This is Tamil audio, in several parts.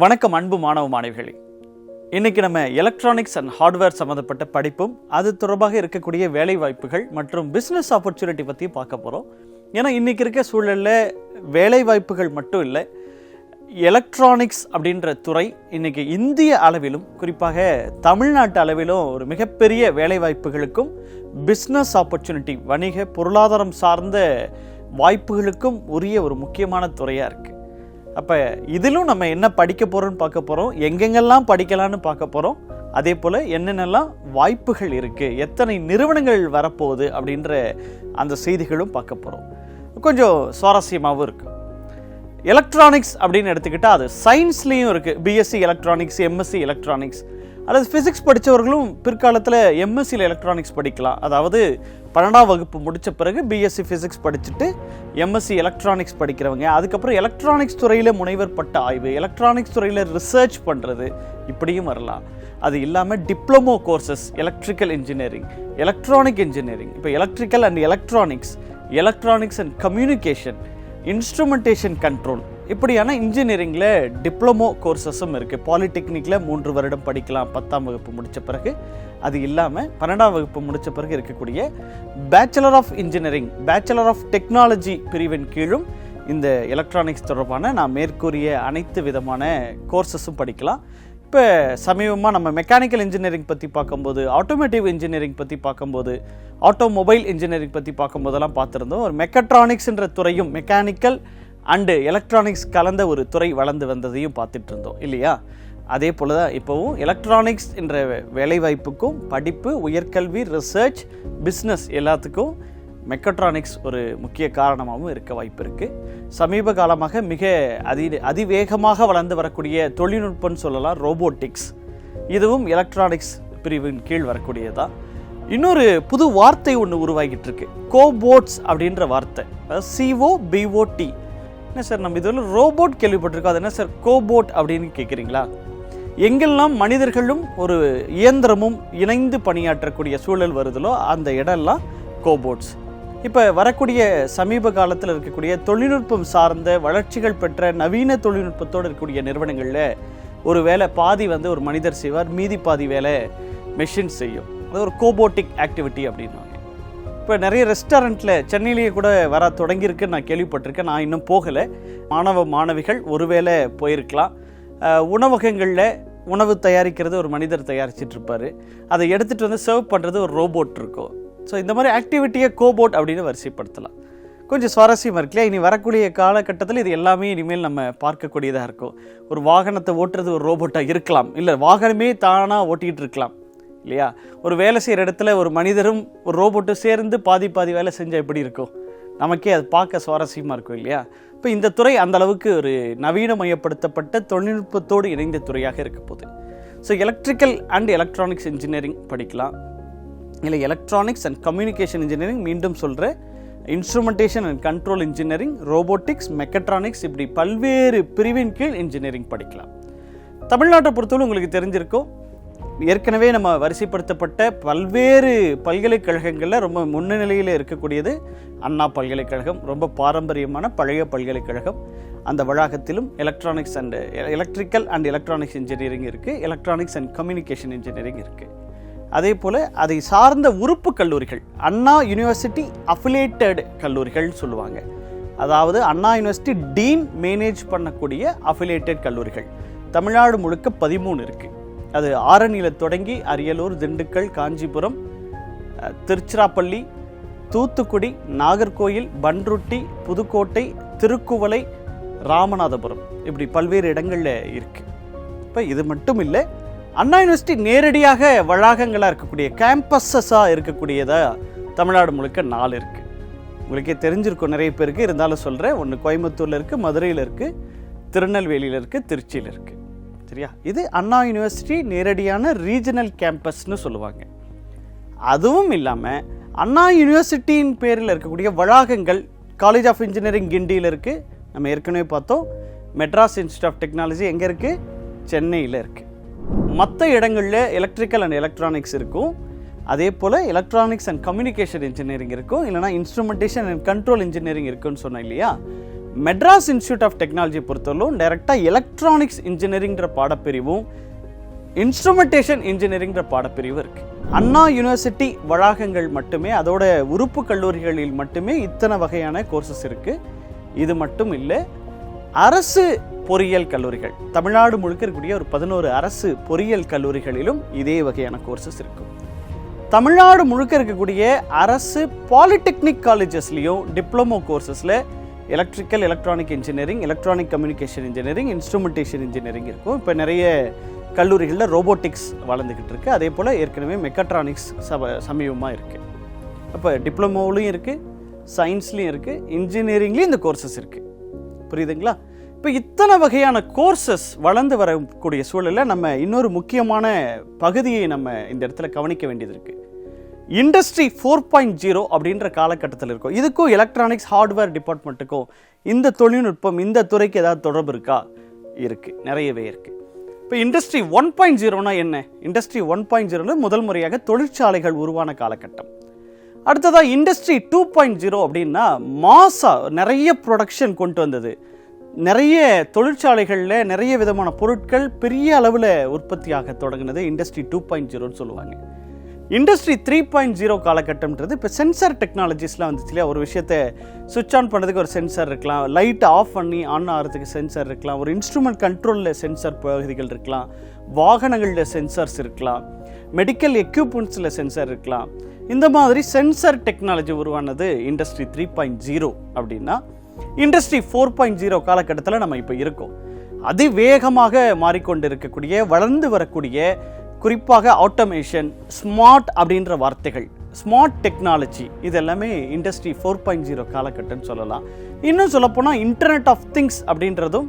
வணக்கம் அன்பு மாணவ மாணவிகளே. இன்றைக்கி நம்ம எலக்ட்ரானிக்ஸ் அண்ட் ஹார்ட்வேர் சம்மந்தப்பட்ட படிப்பும் அது தொடர்பாக இருக்கக்கூடிய வேலை வாய்ப்புகள் மற்றும் பிஸ்னஸ் ஆப்பர்ச்சுனிட்டி பற்றி பார்க்க போகிறோம் ஏன்னா இன்னைக்கு இருக்க சூழலில் வேலை வாய்ப்புகள் மட்டும் இல்லை எலக்ட்ரானிக்ஸ் அப்படின்ற துறை இன்றைக்கி இந்திய அளவிலும் குறிப்பாக தமிழ்நாட்டு அளவிலும் ஒரு மிகப்பெரிய வேலை வாய்ப்புகளுக்கும் பிஸ்னஸ் ஆப்பர்ச்சுனிட்டி வணிக பொருளாதாரம் சார்ந்த வாய்ப்புகளுக்கும் உரிய ஒரு முக்கியமான துறையாக இருக்குது அப்போ இதிலும் நம்ம என்ன படிக்க போகிறோம்னு பார்க்க போகிறோம் எங்கெங்கெல்லாம் படிக்கலான்னு பார்க்க போகிறோம் அதே போல் என்னென்னலாம் வாய்ப்புகள் இருக்குது எத்தனை நிறுவனங்கள் வரப்போகுது அப்படின்ற அந்த செய்திகளும் பார்க்க போகிறோம் கொஞ்சம் சுவாரஸ்யமாகவும் இருக்குது எலக்ட்ரானிக்ஸ் அப்படின்னு எடுத்துக்கிட்டால் அது சயின்ஸ்லேயும் இருக்குது பிஎஸ்சி எலக்ட்ரானிக்ஸ் எம்எஸ்சி எலக்ட்ரானிக்ஸ் அல்லது ஃபிசிக்ஸ் படித்தவர்களும் பிற்காலத்தில் எம்எஸ்சியில் எலக்ட்ரானிக்ஸ் படிக்கலாம். அதாவது பன்னெண்டாம் வகுப்பு முடித்த பிறகு பிஎஸ்சி ஃபிசிக்ஸ் படிச்சுட்டு எம்எஸ்சி எலக்ட்ரானிக்ஸ் படிக்கிறவங்க. அதுக்கப்புறம் எலக்ட்ரானிக்ஸ் துறையில் முனைவர் பட்ட ஆய்வு எலக்ட்ரானிக்ஸ் துறையில் ரிசர்ச் பண்ணுறது இப்படியும் வரலாம். அது இல்லாமல் diploma courses electrical engineering electronic engineering இப்போ electrical and electronics electronics and communication instrumentation control இப்படியான இன்ஜினியரிங்கில் டிப்ளமோ கோர்சஸும் இருக்குது பாலிடெக்னிக்கில் மூன்று வருடம் படிக்கலாம். பத்தாம் வகுப்பு முடித்த பிறகு. அது இல்லாமல் பன்னெண்டாம் வகுப்பு முடித்த பிறகு இருக்கக்கூடிய bachelor of engineering bachelor of technology பிரிவின் கீழும் இந்த எலக்ட்ரானிக்ஸ் தொடர்பான நான் மேற்கூறிய அனைத்து விதமான கோர்சஸும் படிக்கலாம். இப்போ சமீபமாக நம்ம மெக்கானிக்கல் இன்ஜினியரிங் பற்றி பார்க்கும்போது ஆட்டோமேட்டிவ் இன்ஜினியரிங் பற்றி பார்க்கும்போது ஆட்டோமொபைல் இன்ஜினியரிங் பற்றி பார்க்கும்போதெல்லாம் பார்த்துருந்தோம். ஒரு மெக்கட்ரானிக்ஸ்ன்ற துறையும் மெக்கானிக்கல் அண்டு எலக்ட்ரானிக்ஸ் கலந்த ஒரு துறை வளர்ந்து வந்ததையும் பார்த்துட்டு இருந்தோம் இல்லையா? அதே போல் தான் இப்போவும் எலக்ட்ரானிக்ஸ் என்ற வேலைவாய்ப்புக்கும் படிப்பு உயர்கல்வி ரிசர்ச் பிஸ்னஸ் எல்லாத்துக்கும் மெக்கட்ரானிக்ஸ் ஒரு முக்கிய காரணமாகவும் இருக்க வாய்ப்பு இருக்குது சமீப காலமாக மிக அதி அதிவேகமாக வளர்ந்து வரக்கூடிய தொழில்நுட்பம்னு சொல்லலாம் ரோபோட்டிக்ஸ் இதுவும் எலக்ட்ரானிக்ஸ் பிரிவின் கீழ் வரக்கூடியதான் இன்னொரு புது வார்த்தை ஒன்று உருவாகிட்டு இருக்கு கோபோட்ஸ் அப்படின்ற வார்த்தை. அதாவது சிஓ பிஓடி என்ன சார் நம்ம இதில் ரோபோட் கேள்விப்பட்டிருக்கோம். அது என்ன சார்? கோபோட் அப்படின்னு கேட்குறீங்களா எங்கெல்லாம் மனிதர்களும் ஒரு இயந்திரமும் இணைந்து பணியாற்றக்கூடிய சூழல் வருதலோ அந்த இடம்லாம் கோபோட்ஸ். இப்போ வரக்கூடிய சமீப காலத்தில் இருக்கக்கூடிய தொழில்நுட்பம் சார்ந்த வளர்ச்சிகள் பெற்ற நவீன தொழில்நுட்பத்தோடு இருக்கக்கூடிய நிறுவனங்களில் ஒரு வேலை பாதி வந்து ஒரு மனிதர் செய்வார் மீதி பாதி வேலை மெஷின் செய்யும். அது ஒரு கோபோட்டிக் ஆக்டிவிட்டி அப்படின்னா. இப்போ நிறைய ரெஸ்டாரண்ட்டில் சென்னையிலேயே கூட வர தொடங்கியிருக்குன்னு நான் கேள்விப்பட்டிருக்கேன். நான் இன்னும் போகலை. மாணவ மாணவிகள் ஒருவேளை போயிருக்கலாம். உணவகங்களில் உணவு தயாரிக்கிறது ஒரு மனிதர் தயாரிச்சிட்டு இருப்பார். அதை எடுத்துகிட்டு வந்து சர்வ் பண்ணுறது ஒரு ரோபோட் இருக்கும். ஸோ இந்த மாதிரி ஆக்டிவிட்டியை கோபோட் அப்படின்னு வரிசைப்படுத்தலாம். கொஞ்சம் சுவாரஸ்யமாக இருக்குல்லையா இனி வரக்கூடிய காலகட்டத்தில் இது எல்லாமே இனிமேல் நம்ம பார்க்கக்கூடியதாக இருக்கும். ஒரு வாகனத்தை ஓட்டுறது ஒரு ரோபோட்டாக இருக்கலாம். இல்லை வாகனமே தானாக ஓட்டிகிட்டு இருக்கலாம். இல்லையா? ஒரு வேலை செய்கிற இடத்துல ஒரு மனிதரும் ஒரு ரோபோட்டும் சேர்ந்து பாதி பாதி வேலை செஞ்சால் எப்படி இருக்கும்? நமக்கே அது பார்க்க சுவாரஸ்யமாக இருக்கும் இல்லையா? இப்போ இந்த துறை அந்த அளவுக்கு ஒரு நவீனமயப்படுத்தப்பட்ட தொழில்நுட்பத்தோடு இணைந்த துறையாக இருக்க போகுது. So electrical and electronics engineering படிக்கலாம். இல்லை எலக்ட்ரானிக்ஸ் அண்ட் கம்யூனிகேஷன் இன்ஜினியரிங் மீண்டும் சொல்கிறேன் instrumentation and control engineering robotics mechatronics இப்படி பல்வேறு பிரிவின் கீழ் இன்ஜினியரிங் படிக்கலாம். தமிழ்நாட்டை பொறுத்தவரை உங்களுக்கு தெரிஞ்சிருக்கும். ஏற்கனவே நம்ம வரிசைப்படுத்தப்பட்ட பல்வேறு பல்கலைக்கழகங்களில் ரொம்ப முன்னணியில் இருக்கக்கூடியது அண்ணா பல்கலைக்கழகம் ரொம்ப பாரம்பரியமான பழைய பல்கலைக்கழகம். அந்த வளாகத்திலும் electronics and electrical and electronics engineering இருக்குது எலக்ட்ரானிக்ஸ் அண்ட் கம்யூனிகேஷன் இன்ஜினியரிங் இருக்குது அதே போல் அதை சார்ந்த உறுப்பு கல்லூரிகள் அண்ணா யூனிவர்சிட்டி அஃபிலேட்டட் கல்லூரிகள்னு சொல்லுவாங்க. அதாவது அண்ணா யூனிவர்சிட்டி டீன் மேனேஜ் பண்ணக்கூடிய அஃபிலேட்டட் கல்லூரிகள். தமிழ்நாடு முழுக்க பதிமூணு இருக்குது அது ஆரணியில் தொடங்கி அரியலூர் திண்டுக்கல் காஞ்சிபுரம் திருச்சிராப்பள்ளி தூத்துக்குடி நாகர்கோயில் பன்ருட்டி புதுக்கோட்டை திருக்குவளை ராமநாதபுரம் இப்படி பல்வேறு இடங்களில் இருக்குது இப்போ இது மட்டும் இல்லை அண்ணா யூனிவர்சிட்டி நேரடியாக வளாகங்களாக இருக்கக்கூடிய கேம்பஸஸாக இருக்கக்கூடியதாக தமிழ்நாடு முழுக்க நாலு இருக்குது உங்களுக்கே தெரிஞ்சிருக்கும் நிறைய பேருக்கு. இருந்தாலும் சொல்கிறேன் ஒன்று கோயம்புத்தூரில் இருக்குது மதுரையில் இருக்குது திருநெல்வேலியில் இருக்குது திருச்சியில் இருக்குது சரியா இது அண்ணா யூனிவர்சிட்டி நேரடியான ரீஜனல் கேம்பஸ்னு சொல்லுவாங்க. அதுவும் இல்லாமல் அண்ணா யூனிவர்சிட்டியின் பேரில் இருக்கக்கூடிய வளாகங்கள் காலேஜ் ஆஃப் இன்ஜினியரிங் கிண்டியில் இருக்குது நம்ம ஏற்கனவே பார்த்தோம். மெட்ராஸ் இன்ஸ்டியூட் ஆஃப் டெக்னாலஜி எங்கே இருக்குது சென்னையில் இருக்குது மற்ற இடங்களில் எலக்ட்ரிக்கல் அண்ட் எலக்ட்ரானிக்ஸ் இருக்கும். அதே போல் எலக்ட்ரானிக்ஸ் அண்ட் கம்யூனிகேஷன் இன்ஜினியரிங் இருக்கும். இல்லைனா இன்ஸ்ட்ருமெண்டேஷன் அண்ட் கண்ட்ரோல் இன்ஜினியரிங் இருக்குன்னு சொன்னேன் இல்லையா? மெட்ராஸ் இன்ஸ்டியூட் ஆஃப் டெக்னாலஜி பொறுத்தவரைக்கும் டைரெக்டாக எலக்ட்ரானிக்ஸ் இன்ஜினியரிங்கிற பாடப்பிரிவும் இன்ஸ்ட்ருமெண்டேஷன் இன்ஜினியரிங்கிற பாடப்பிரிவு இருக்கு. அண்ணா யூனிவர்சிட்டி வளாகங்கள் மட்டுமே அதோட உறுப்பு கல்லூரிகளில் மட்டுமே இத்தனை வகையான கோர்சஸ் இருக்கு. இது மட்டும் இல்லை அரசு பொறியியல் கல்லூரிகள் தமிழ்நாடு முழுக்க இருக்கக்கூடிய ஒரு பதினோரு அரசு பொறியியல் கல்லூரிகளிலும் இதே வகையான கோர்சஸ் இருக்கும். தமிழ்நாடு முழுக்க இருக்கக்கூடிய அரசு பாலிடெக்னிக் காலேஜஸ்லேயும் diploma கோர்சஸில் electrical electronic engineering electronic communication engineering instrumentation engineering இருக்கும். இப்போ நிறைய கல்லூரிகளில் ரோபோட்டிக்ஸ் வளர்ந்துக்கிட்டு இருக்குது அதே போல் ஏற்கனவே மெக்கட்ரானிக்ஸ் சப சமீபமாக இருக்குது அப்போ டிப்ளமோவிலையும் இருக்குது சயின்ஸ்லேயும் இருக்குது இன்ஜினியரிங்லேயும் இந்த கோர்சஸ் இருக்குது புரியுதுங்களா? இப்போ இத்தனை வகையான கோர்சஸ் வளர்ந்து வரக்கூடிய சூழலில் நம்ம இன்னொரு முக்கியமான பகுதியை நம்ம இந்த இடத்துல கவனிக்க வேண்டியது இருக்குது இண்டஸ்ட்ரி ஃபோர் பாயிண்ட் ஜீரோ அப்படின்ற காலகட்டத்தில் இருக்கும். இதுக்கும் எலக்ட்ரானிக்ஸ் ஹார்ட்வேர் டிபார்ட்மெண்ட்டுக்கும் இந்த தொழில்நுட்பம் இந்த துறைக்கு ஏதாவது தொடர்பு இருக்கா? இருக்குது நிறையவே இருக்குது இப்போ இண்டஸ்ட்ரி ஒன் பாயிண்ட் ஜீரோனா என்ன? இண்டஸ்ட்ரி ஒன் பாயிண்ட் ஜீரோவில் முதல் முறையாக தொழிற்சாலைகள் உருவான காலகட்டம். அடுத்ததாக இண்டஸ்ட்ரி டூ பாயிண்ட் ஜீரோ அப்படின்னா மாசா நிறைய ப்ரொடக்ஷன் கொண்டு வந்தது. நிறைய தொழிற்சாலைகளில் நிறைய விதமான பொருட்கள் பெரிய அளவில் உற்பத்தியாக தொடங்கினது இண்டஸ்ட்ரி டூ பாயிண்ட் ஜீரோன்னு சொல்லுவாங்க. இண்டஸ்ட்ரி த்ரீ பாயிண்ட் ஜீரோ காலகட்டம்ன்றது இப்போ சென்சார் டெக்னாலஜிஸ்லாம் வந்துச்சு இல்லையா? ஒரு விஷயத்தை சுவிட்ச் ஆன் பண்ணுறதுக்கு ஒரு சென்சார் இருக்கலாம். லைட் ஆஃப் பண்ணி ஆன் ஆகிறதுக்கு சென்சார் இருக்கலாம். ஒரு இன்ஸ்ட்ருமெண்ட் கண்ட்ரோலில் சென்சார் பகுதிகள் இருக்கலாம். வாகனங்களில் சென்சார்ஸ் இருக்கலாம். மெடிக்கல் எக்யூப்மெண்ட்ஸில் சென்சார் இருக்கலாம். இந்த மாதிரி சென்சார் டெக்னாலஜி உருவானது இண்டஸ்ட்ரி த்ரீ பாயிண்ட் ஜீரோ அப்படின்னா இண்டஸ்ட்ரி ஃபோர் பாயிண்ட் ஜீரோ காலகட்டத்தில் நம்ம இப்போ இருக்கோம். அதிவேகமாக மாறிக்கொண்டு இருக்கக்கூடிய வளர்ந்து வரக்கூடிய குறிப்பாக ஆட்டோமேஷன் ஸ்மார்ட் அப்படின்ற வார்த்தைகள் ஸ்மார்ட் டெக்னாலஜி இது எல்லாமே இண்டஸ்ட்ரி ஃபோர் பாயிண்ட் ஜீரோ காலகட்டம்னு சொல்லலாம். இன்னும் சொல்லப்போனால் இன்டர்நெட் ஆஃப் திங்ஸ் அப்படின்றதும்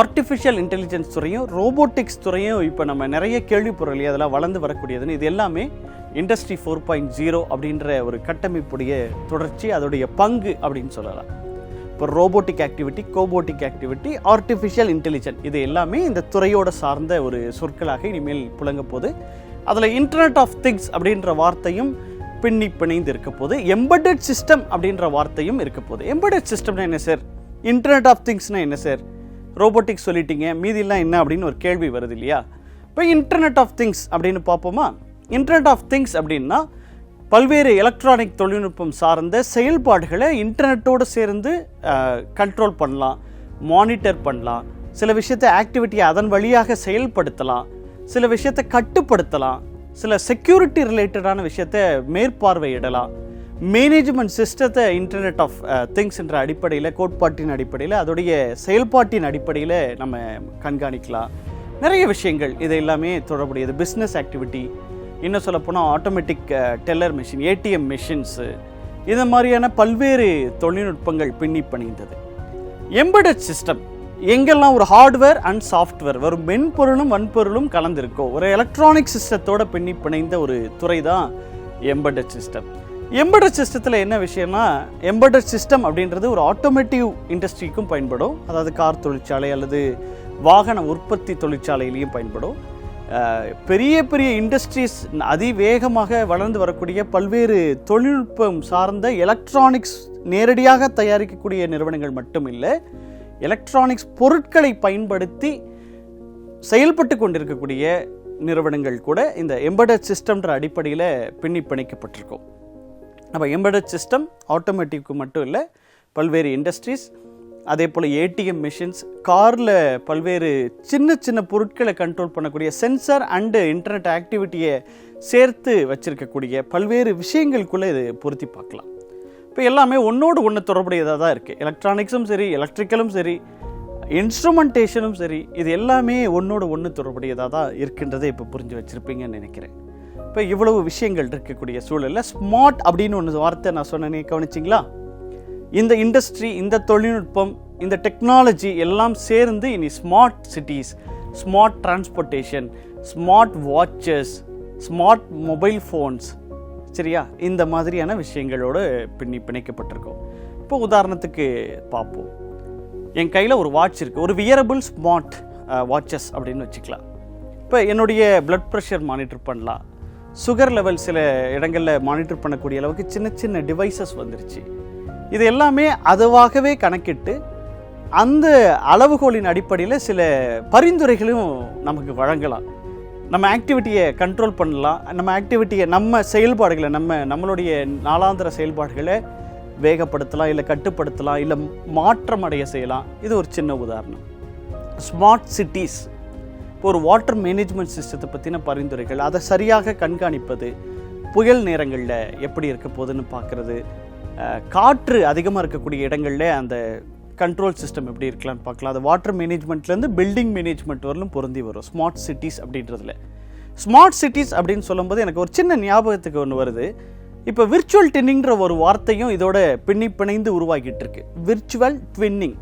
ஆர்டிஃபிஷியல் இன்டெலிஜென்ஸ் துறையும் ரோபோட்டிக்ஸ் துறையும் இப்போ நம்ம நிறைய கேள்விப்பொருள் அதெல்லாம் வளர்ந்து வரக்கூடியதுன்னு. இது எல்லாமே இண்டஸ்ட்ரி ஃபோர் பாயிண்ட் ஜீரோ அப்படின்ற ஒரு கட்டமைப்புடைய தொடர்ச்சி அதோடைய பங்கு அப்படின்னு சொல்லலாம். இப்போ robotic activity cobotic activity artificial intelligent இது எல்லாமே இந்த துறையோட சார்ந்த ஒரு சொற்களாக இனிமேல் புழங்க போது அதில் இன்டர்நெட் ஆஃப் திங்ஸ் அப்படின்ற வார்த்தையும் பின்னி பிணைந்து இருக்க போது எம்படட் சிஸ்டம் அப்படின்ற வார்த்தையும் இருக்க போது எம்படட் சிஸ்டம்னா என்ன சார் இன்டர்நெட் ஆஃப் திங்ஸ்னால் என்ன சார் ரோபோட்டிக்ஸ் சொல்லிட்டீங்க மீதிலாம் என்ன அப்படின்னு ஒரு கேள்வி வருது இல்லையா? இப்போ இன்டர்நெட் ஆஃப் திங்ஸ் அப்படின்னு பார்ப்போமா? இன்டர்நெட் ஆஃப் திங்ஸ் அப்படின்னா பல்வேறு எலக்ட்ரானிக் தொழில்நுட்பம் சார்ந்த செயல்பாடுகளை இன்டர்நெட்டோடு சேர்ந்து கண்ட்ரோல் பண்ணலாம் மானிட்டர் பண்ணலாம் சில விஷயத்தை ஆக்டிவிட்டியை அதன் வழியாக செயல்படுத்தலாம் சில விஷயத்தை கட்டுப்படுத்தலாம் சில செக்யூரிட்டி ரிலேட்டடான விஷயத்தை மேற்பார்வையிடலாம். மேனேஜ்மெண்ட் சிஸ்டத்தை இன்டர்நெட் ஆஃப் திங்ஸ் என்ற அடிப்படையில் கோட்பாட்டின் அடிப்படையில் அதோடைய செயல்பாட்டின் அடிப்படையில் நம்ம கண்காணிக்கலாம். நிறைய விஷயங்கள் இது எல்லாமே தொடர்புடையது. பிஸ்னஸ் ஆக்டிவிட்டி இன்னும் சொல்லப்போனால் automatic teller machine ATM machines இது மாதிரியான பல்வேறு தொழில்நுட்பங்கள் பின்னி பணிந்தது. எம்படட் சிஸ்டம் எங்கெல்லாம் ஒரு ஹார்ட்வேர் அண்ட் சாஃப்ட்வேர் ஒரு மென்பொருளும் வன்பொருளும் கலந்திருக்கோ ஒரு எலக்ட்ரானிக் சிஸ்டத்தோட பின்னி பிணைந்த ஒரு துறை தான் எம்படட் சிஸ்டம் எம்படட் சிஸ்டத்தில் என்ன விஷயம்னா எம்படட் சிஸ்டம் அப்படின்றது ஒரு ஆட்டோமேட்டிவ் இண்டஸ்ட்ரிக்கும் பயன்படும். அதாவது கார் தொழிற்சாலை அல்லது வாகன உற்பத்தி தொழிற்சாலையிலையும் பயன்படும். பெரிய பெரிய இண்டஸ்ட்ரீஸ் அதிவேகமாக வளர்ந்து வரக்கூடிய பல்வேறு தொழில்நுட்பம் சார்ந்த எலக்ட்ரானிக்ஸ் நேரடியாக தயாரிக்கக்கூடிய நிறுவனங்கள் மட்டும் இல்லை எலக்ட்ரானிக்ஸ் பொருட்களை பயன்படுத்தி செயல்பட்டு கொண்டிருக்கக்கூடிய நிறுவனங்கள் கூட இந்த எம்படட் சிஸ்டம்ன்ற அடிப்படையில் பின்னி பிணைக்கப்பட்டிருக்கும் அப்போ எம்படட் சிஸ்டம் ஆட்டோமேட்டிக்கு மட்டும் இல்லை பல்வேறு இண்டஸ்ட்ரீஸ் அதே போல் ஏடிஎம் மிஷின்ஸ் காரில் பல்வேறு சின்ன சின்ன பொருட்களை கண்ட்ரோல் பண்ணக்கூடிய சென்சார் அண்டு இன்டர்நெட் ஆக்டிவிட்டியை சேர்த்து வச்சுருக்கக்கூடிய பல்வேறு விஷயங்களுக்குள்ளே இது பொருத்தி பார்க்கலாம். இப்போ எல்லாமே ஒன்றோடு ஒன்று தொடர்புடையதாக தான் இருக்குது எலக்ட்ரானிக்ஸும் சரி எலக்ட்ரிக்கலும் சரி இன்ஸ்ட்ருமெண்டேஷனும் சரி இது எல்லாமே ஒன்றோடு ஒன்று தொடர்புடையதாக தான் இருக்கின்றதை இப்போ புரிஞ்சு வச்சுருப்பீங்கன்னு நினைக்கிறேன். இப்போ இவ்வளவு விஷயங்கள் இருக்கக்கூடிய சூழலில் ஸ்மார்ட் அப்படின்னு ஒன்று வார்த்தை நான் சொன்னேனே கவனிச்சிங்களா? இந்த இண்டஸ்ட்ரி இந்த தொழில்நுட்பம் இந்த டெக்னாலஜி எல்லாம் சேர்ந்து இனி smart cities smart transportation smart watches smart mobile phones சரியா? இந்த மாதிரியான விஷயங்களோடு பின்னி பிணைக்கப்பட்டிருக்கோம். இப்போ உதாரணத்துக்கு பார்ப்போம். என் கையில் ஒரு வாட்ச் இருக்குது ஒரு வியரபிள் ஸ்மார்ட் வாட்சஸ் அப்படின்னு வச்சுக்கலாம். இப்போ என்னுடைய ப்ளட் ப்ரெஷர் மானிட்டர் பண்ணலாம். சுகர் லெவல் சில இடங்களில் மானிட்டர் பண்ணக்கூடிய அளவுக்கு சின்ன சின்ன டிவைசஸ் வந்துருச்சு. இது எல்லாமே அதுவாகவே கணக்கிட்டு அந்த அளவுகோலின் அடிப்படையில் சில பரிந்துரைகளும் நமக்கு வழங்கலாம். நம்ம ஆக்டிவிட்டியை கண்ட்ரோல் பண்ணலாம். நம்ம ஆக்டிவிட்டியை நம்ம செயல்பாடுகளை நம்ம நம்மளுடைய நாளாந்திர செயல்பாடுகளை வேகப்படுத்தலாம் இல்லை கட்டுப்படுத்தலாம் இல்லை மாற்றம் அடைய செய்யலாம். இது ஒரு சின்ன உதாரணம். ஸ்மார்ட் சிட்டிஸ் இப்போ ஒரு வாட்டர் மேனேஜ்மெண்ட் சிஸ்டத்தை பற்றின பரிந்துரைகள். அதை சரியாக கண்காணிப்பது புயல் நேரங்களில் எப்படி இருக்க போகுதுன்னு பார்க்குறது. காற்று அதிகமாக இருக்கக்கூடிய இடங்களில் அந்த கண்ட்ரோல் சிஸ்டம் எப்படி இருக்கலாம்னு பார்க்கலாம். அது வாட்டர் மேனேஜ்மெண்ட்லேருந்து பில்டிங் மேனேஜ்மெண்ட் வரலும் பொருந்தி வரும். ஸ்மார்ட் சிட்டிஸ் அப்படின்றதுல. ஸ்மார்ட் சிட்டிஸ் அப்படின்னு சொல்லும்போது எனக்கு ஒரு சின்ன ஞாபகத்துக்கு ஒன்று வருது. இப்போ விர்ச்சுவல் ட்வின்னிங்கிற ஒரு வார்த்தையும் இதோட பின்னி பிணைந்து உருவாகிட்டு இருக்கு விர்ச்சுவல் ட்வின்னிங்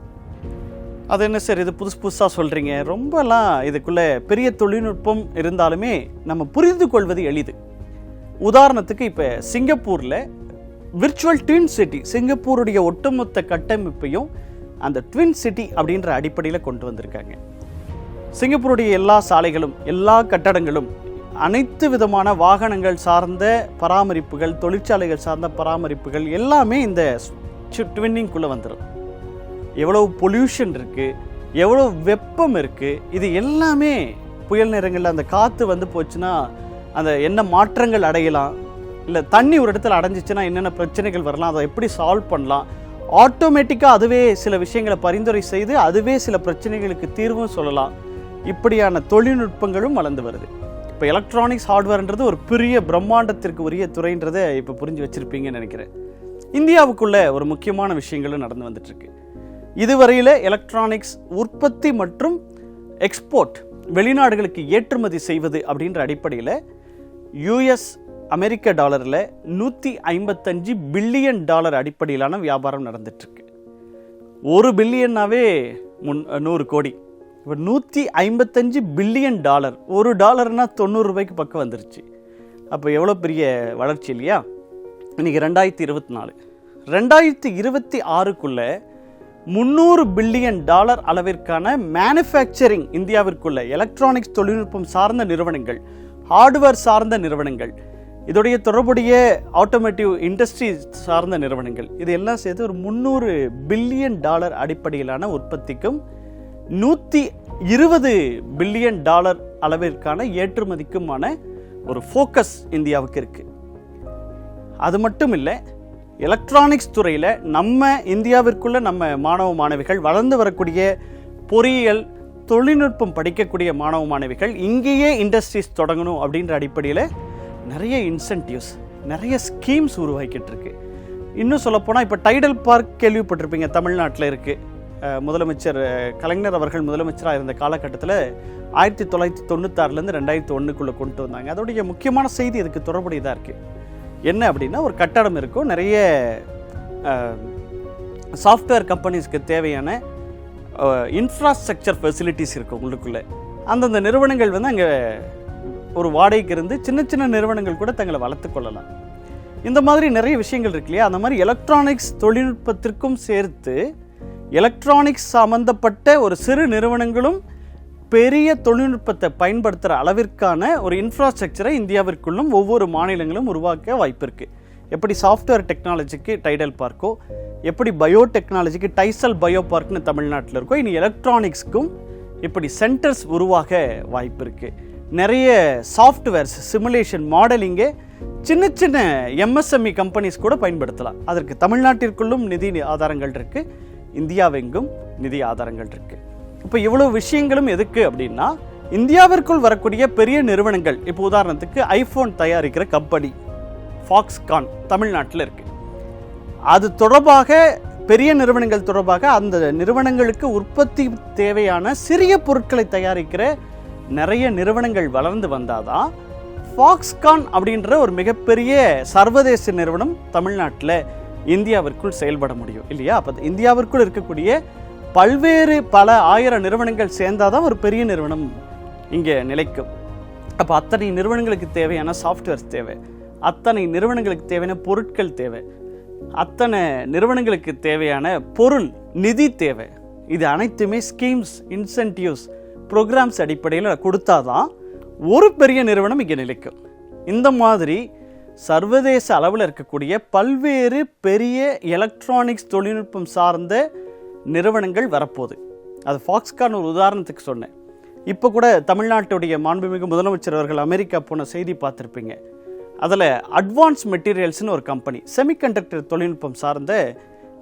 அது என்ன சார் இது புதுசு புதுசாக சொல்கிறீங்க ரொம்பலாம் இதுக்குள்ளே பெரிய தொழில்நுட்பம் இருந்தாலுமே நம்ம புரிந்து கொள்வது எளிது. உதாரணத்துக்கு இப்போ சிங்கப்பூரில் விர்ச்சுவல் ட்வின் சிட்டி சிங்கப்பூருடைய ஒட்டுமொத்த கட்டமைப்பையும் அந்த ட்வின் சிட்டி அப்படின்ற அடிப்படையில் கொண்டு வந்திருக்காங்க. சிங்கப்பூருடைய எல்லா சாலைகளும் எல்லா கட்டடங்களும் அனைத்து விதமான வாகனங்கள் சார்ந்த பராமரிப்புகள் தொழிற்சாலைகள் சார்ந்த பராமரிப்புகள் எல்லாமே இந்த ட்வின்னிங்குள்ளே வந்துடும் எவ்வளவு பொல்யூஷன் இருக்குது எவ்வளோ வெப்பம் இருக்குது இது எல்லாமே புயல் நேரங்களில் அந்த காற்று வந்து போச்சுன்னா அந்த என்ன மாற்றங்கள் அடையலாம் இல்லை தண்ணி ஒரு இடத்துல அடைஞ்சிச்சுன்னா என்னென்ன பிரச்சனைகள் வரலாம்? அதை எப்படி சால்வ் பண்ணலாம்? ஆட்டோமேட்டிக்காக அதுவே சில விஷயங்களை பரிந்துரை செய்து அதுவே சில பிரச்சனைகளுக்கு தீர்வும் சொல்லலாம். இப்படியான தொழில்நுட்பங்களும் வளர்ந்து வருது. இப்போ எலக்ட்ரானிக்ஸ் ஹார்ட்வேர்ன்றது ஒரு பெரிய பிரம்மாண்டத்திற்கு உரிய துறைன்றதை இப்போ புரிஞ்சு வச்சுருப்பீங்கன்னு நினைக்கிறேன். இந்தியாவுக்குள்ளே ஒரு முக்கியமான விஷயங்களும் நடந்து வந்துட்டுருக்கு. இதுவரையில் எலக்ட்ரானிக்ஸ் உற்பத்தி மற்றும் எக்ஸ்போர்ட் வெளிநாடுகளுக்கு ஏற்றுமதி செய்வது அப்படின்ற அடிப்படையில் யூஎஸ் அமெரிக்க டாலரில் நூற்றி ஐம்பத்தஞ்சு பில்லியன் டாலர் அடிப்படையிலான வியாபாரம் நடந்துட்டுருக்கு. ஒரு பில்லியன்னாவே முன் நூறு கோடி. இப்போ நூற்றி ஐம்பத்தஞ்சு பில்லியன் டாலர் ஒரு டாலர்னால் தொண்ணூறு ரூபாய்க்கு பக்கம் வந்துருச்சு. அப்போ எவ்வளோ பெரிய வளர்ச்சி இல்லையா? இன்றைக்கி ரெண்டாயிரத்தி இருபத்தி நாலு. ரெண்டாயிரத்தி இருபத்தி ஆறுக்குள்ளே முந்நூறு பில்லியன் டாலர் அளவிற்கான மேனுஃபேக்சரிங் இந்தியாவிற்குள்ள எலக்ட்ரானிக்ஸ் தொழில்நுட்பம் சார்ந்த நிறுவனங்கள் ஹார்ட்வேர் சார்ந்த நிறுவனங்கள் இதோடைய தொடர்புடைய ஆட்டோமேட்டிவ் இண்டஸ்ட்ரி சார்ந்த நிறுவனங்கள். இது எல்லாம் சேர்த்து ஒரு முந்நூறு பில்லியன் டாலர் அடிப்படையிலான உற்பத்திக்கும் நூற்றி இருபது பில்லியன் டாலர் அளவிற்கான ஏற்றுமதிக்குமான ஒரு ஃபோக்கஸ் இந்தியாவுக்கு இருக்குது அது மட்டும் இல்லை எலக்ட்ரானிக்ஸ் துறையில் நம்ம இந்தியாவிற்குள்ள நம்ம மாணவ மாணவிகள் வளர்ந்து வரக்கூடிய பொறியியல் தொழில்நுட்பம் படிக்கக்கூடிய மாணவ மாணவிகள் இங்கேயே இண்டஸ்ட்ரீஸ் தொடங்கணும் அப்படின்ற அடிப்படையில் நிறைய இன்சென்டிவ்ஸ் நிறைய ஸ்கீம்ஸ் உருவாக்கிட்டு இருக்கு இன்னும் சொல்லப்போனால் இப்போ டைடல் பார்க் கேள்விப்பட்டிருப்பீங்க தமிழ்நாட்டில் இருக்குது முதலமைச்சர் கலைஞர் அவர்கள் முதலமைச்சராக இருந்த காலகட்டத்தில் ஆயிரத்தி தொள்ளாயிரத்தி தொண்ணூத்தாறுலேருந்து ரெண்டாயிரத்தி ஒன்றுக்குள்ளே கொண்டு வந்தாங்க. அதோடைய முக்கியமான செய்தி இதுக்கு தொடர்புடையதாக இருக்குது என்ன அப்படின்னா ஒரு கட்டடம் இருக்கும். நிறைய சாஃப்ட்வேர் கம்பெனிஸ்க்கு தேவையான இன்ஃப்ராஸ்ட்ரக்சர் ஃபெசிலிட்டிஸ் இருக்குது உங்களுக்குள்ளே. அந்தந்த நிறுவனங்கள் வந்து அங்கே ஒரு வாடகைக்கு இருந்து சின்ன சின்ன நிறுவனங்கள் கூட தங்களை வளர்த்து கொள்ளலாம். இந்த மாதிரி நிறைய விஷயங்கள் இருக்கு இல்லையா? அந்த மாதிரி எலக்ட்ரானிக்ஸ் தொழில்நுட்பத்திற்கும் சேர்த்து எலக்ட்ரானிக்ஸ் சம்மந்தப்பட்ட ஒரு சிறு நிறுவனங்களும் பெரிய தொழில்நுட்பத்தை பயன்படுத்துகிற அளவிற்கான ஒரு இன்ஃப்ராஸ்ட்ரக்சரை இந்தியாவிற்குள்ளும் ஒவ்வொரு மாநிலங்களும் உருவாக்க வாய்ப்பு இருக்குது எப்படி சாஃப்ட்வேர் டெக்னாலஜிக்கு டைடல் பார்க்கோ எப்படி பயோ டெக்னாலஜிக்கு டைசல் பயோ பார்க்னு தமிழ்நாட்டில் இருக்கோ இனி எலக்ட்ரானிக்ஸ்க்கும் இப்படி சென்டர்ஸ் உருவாக வாய்ப்பு இருக்குது நிறைய சாஃப்ட்வேர்ஸ் சிமுலேஷன் மாடலிங்கே சின்ன சின்ன எம்எஸ்எம்இ கம்பெனிஸ் கூட பயன்படுத்தலாம். அதற்கு தமிழ்நாட்டிற்குள்ளும் நிதி ஆதாரங்கள் இருக்குது இந்தியாவெங்கும் நிதி ஆதாரங்கள் இருக்குது இப்போ இவ்வளோ விஷயங்களும் எதுக்கு அப்படின்னா இந்தியாவிற்குள் வரக்கூடிய பெரிய நிறுவனங்கள் இப்போ உதாரணத்துக்கு ஐஃபோன் தயாரிக்கிற கம்பெனி ஃபாக்ஸ்கான் தமிழ்நாட்டில் இருக்குது அது தொடர்பாக பெரிய நிறுவனங்கள் தொடர்பாக அந்த நிறுவனங்களுக்கு உற்பத்தி தேவையான சிறிய பொருட்களை தயாரிக்கிற நிறைய நிறுவனங்கள் வளர்ந்து வந்தாதான் ஃபாக்ஸ்கான் அப்படின்ற ஒரு மிகப்பெரிய சர்வதேச நிறுவனம் தமிழ்நாட்டில் இந்தியாவிற்குள் செயல்பட முடியும் இல்லையா? அப்போ இந்தியாவிற்குள் இருக்கக்கூடிய பல்வேறு பல ஆயிரம் நிறுவனங்கள் சேர்ந்தாதான் ஒரு பெரிய நிறுவனம் இங்கே நிலைக்கும். அப்போ அத்தனை நிறுவனங்களுக்கு தேவையான சாஃப்ட்வேர்ஸ் தேவை. அத்தனை நிறுவனங்களுக்கு தேவையான பொருட்கள் தேவை. அத்தனை நிறுவனங்களுக்கு தேவையான பொருள் நிதி தேவை. இது அனைத்துமே ஸ்கீம்ஸ் இன்சென்டிவ்ஸ் ப்ரோக்ராம்ஸ் அடிப்படையில் கொடுத்தா தான் ஒரு பெரிய நிறுவனம் இங்கே நிலைக்கும். இந்த மாதிரி சர்வதேச அளவில் இருக்கக்கூடிய பல்வேறு பெரிய எலக்ட்ரானிக்ஸ் தொழில்நுட்பம் சார்ந்த நிறுவனங்கள் வரப்போகுது. அது ஃபாக்ஸ்கான் ஒரு உதாரணத்துக்கு சொன்னேன். இப்போ கூட தமிழ்நாட்டுடைய மாண்புமிகு முதலமைச்சர் அவர்கள் அமெரிக்கா போன செய்தி பார்த்துருப்பீங்க. அதில் அட்வான்ஸ் மெட்டீரியல்ஸ்னு ஒரு கம்பெனி செமிகண்டக்டர் தொழில்நுட்பம் சார்ந்த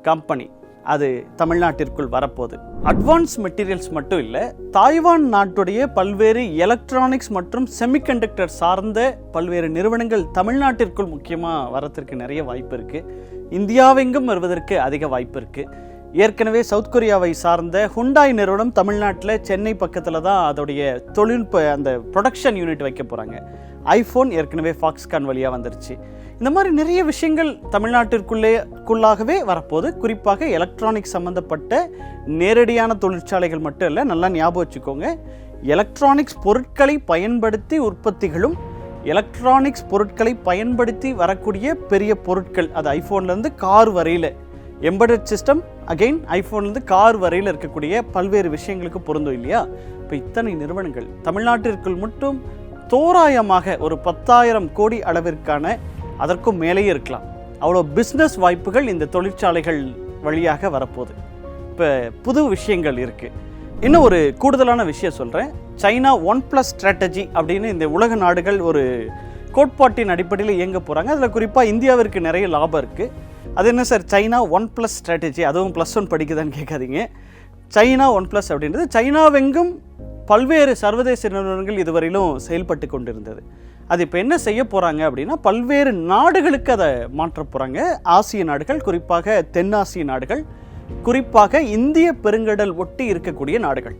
கம்பெனி அது தமிழ்நாட்டிற்குள் வரப்போகுது. அட்வான்ஸ் மெட்டீரியல்ஸ் மட்டும் இல்லை தாய்வான் நாட்டுடைய பல்வேறு எலக்ட்ரானிக்ஸ் மற்றும் செமிகண்டக்டர் சார்ந்த பல்வேறு நிறுவனங்கள் தமிழ்நாட்டிற்குள் முக்கியமாக வரத்திற்கு நிறைய வாய்ப்பு இருக்குது இந்தியாவெங்கும் வருவதற்கு அதிக வாய்ப்பு இருக்குது ஏற்கனவே சவுத் கொரியாவை சார்ந்த ஹுண்டாய் நிறுவனம் தமிழ்நாட்டில் சென்னை பக்கத்தில் தான் அதோடைய தொழில்நுட்ப அந்த ப்ரொடக்ஷன் யூனிட் வைக்க போகிறாங்க ஐஃபோன் ஏற்கனவே ஃபாக்ஸ்கான் வழியாக வந்துருச்சு. இந்த மாதிரி நிறைய விஷயங்கள் தமிழ்நாட்டிற்குள்ளேக்குள்ளாகவே வரப்போது குறிப்பாக எலக்ட்ரானிக் சம்மந்தப்பட்ட நேரடியான தொழிற்சாலைகள் மட்டும் இல்லை நல்லா ஞாபகம் வச்சுக்கோங்க. எலக்ட்ரானிக்ஸ் பொருட்களை பயன்படுத்தி உற்பத்திகளும் எலக்ட்ரானிக்ஸ் பொருட்களை பயன்படுத்தி வரக்கூடிய பெரிய பொருட்கள் அது ஐஃபோன்லேருந்து கார் வரையில் எம்படட் சிஸ்டம் அகைன் ஐஃபோன்லேருந்து கார் வரையில் இருக்கக்கூடிய பல்வேறு விஷயங்களுக்கு பொருந்தும் இல்லையா? இப்போ இத்தனை நிறுவனங்கள் தமிழ்நாட்டிற்குள் மட்டும் தோராயமாக ஒரு பத்தாயிரம் கோடி அளவிற்கான அதற்கும் மேலேயே இருக்கலாம். அவ்வளோ பிஸ்னஸ் வாய்ப்புகள் இந்த தொழிற்சாலைகள் வழியாக வரப்போகுது. இப்போ புது விஷயங்கள் இருக்குது இன்னும் ஒரு கூடுதலான விஷயம் சொல்கிறேன் சைனா ஒன் ப்ளஸ் ஸ்ட்ராட்டஜி அப்படின்னு இந்த உலக நாடுகள் ஒரு கோட்பாட்டின் அடிப்படையில் இயங்க போகிறாங்க அதில் குறிப்பாக இந்தியாவிற்கு நிறைய லாபம் இருக்குது அது என்ன sir? China one plus strategy அதுவும் ப்ளஸ் ஒன் படிக்குதான்னு கேட்காதீங்க. சைனா ஒன் ப்ளஸ் அப்படின்றது சைனாவெங்கும் பல்வேறு சர்வதேச நிறுவனங்கள் இதுவரையிலும் செயல்பட்டு கொண்டிருந்தது. அது இப்போ என்ன செய்ய போகிறாங்க அப்படின்னா பல்வேறு நாடுகளுக்கு அதை மாற்ற போகிறாங்க ஆசிய நாடுகள் குறிப்பாக தென்னாசிய நாடுகள் குறிப்பாக இந்திய பெருங்கடல் ஒட்டி இருக்கக்கூடிய நாடுகள்.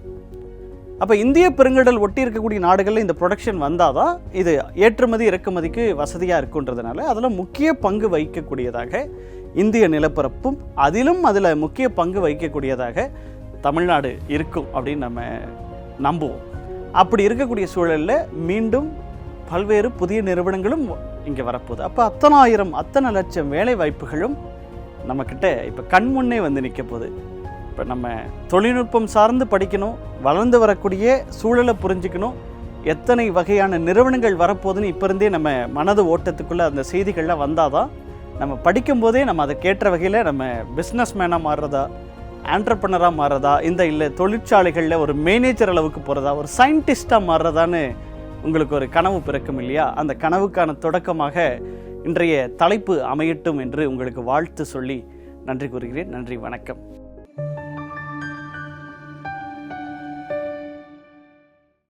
அப்போ இந்திய பெருங்கடல் ஒட்டி இருக்கக்கூடிய நாடுகளில் இந்த ப்ரொடக்ஷன் வந்தால் தான் இது ஏற்றுமதி இறக்குமதிக்கு வசதியாக இருக்குன்றதுனால அதில் முக்கிய பங்கு வகிக்கக்கூடியதாக இந்திய நிலப்பரப்பும் அதிலும் அதில் முக்கிய பங்கு வகிக்கக்கூடியதாக தமிழ்நாடு இருக்கும் அப்படின்னு நம்ம நம்புவோம். அப்படி இருக்கக்கூடிய சூழலில் மீண்டும் பல்வேறு புதிய நிறுவனங்களும் இங்கே வரப்போகுது. அப்போ அத்தனாயிரம் அத்தனை லட்சம் வேலை வாய்ப்புகளும் நம்மக்கிட்ட இப்போ கண் முன்னே வந்து நிற்க போகுது. இப்போ நம்ம தொழில்நுட்பம் சார்ந்து படிக்கணும் வளர்ந்து வரக்கூடிய சூழலை புரிஞ்சுக்கணும் எத்தனை வகையான நிறுவனங்கள் வரப்போகுதுன்னு இப்போ இருந்தே நம்ம மனது ஓட்டத்துக்குள்ளே அந்த செய்திகள்லாம் வந்தால் தான் நம்ம படிக்கும்போதே நம்ம அதை கேட்ட வகையில் நம்ம பிஸ்னஸ் மேனாக மாறுறதா ஆண்டர்பனராக மாறுறதா? இந்த இல்லை தொழிற்சாலைகளில் ஒரு மேனேஜர் அளவுக்கு போகிறதா ஒரு சயின்டிஸ்டாக மாறுறதான்னு உங்களுக்கு ஒரு கனவு பிறக்கும் இல்லையா? அந்த கனவுக்கான தொடக்கமாக இன்றைய தலைப்பு அமையட்டும் என்று உங்களுக்கு வாழ்த்து சொல்லி நன்றி கூறுகிறேன். நன்றி வணக்கம்.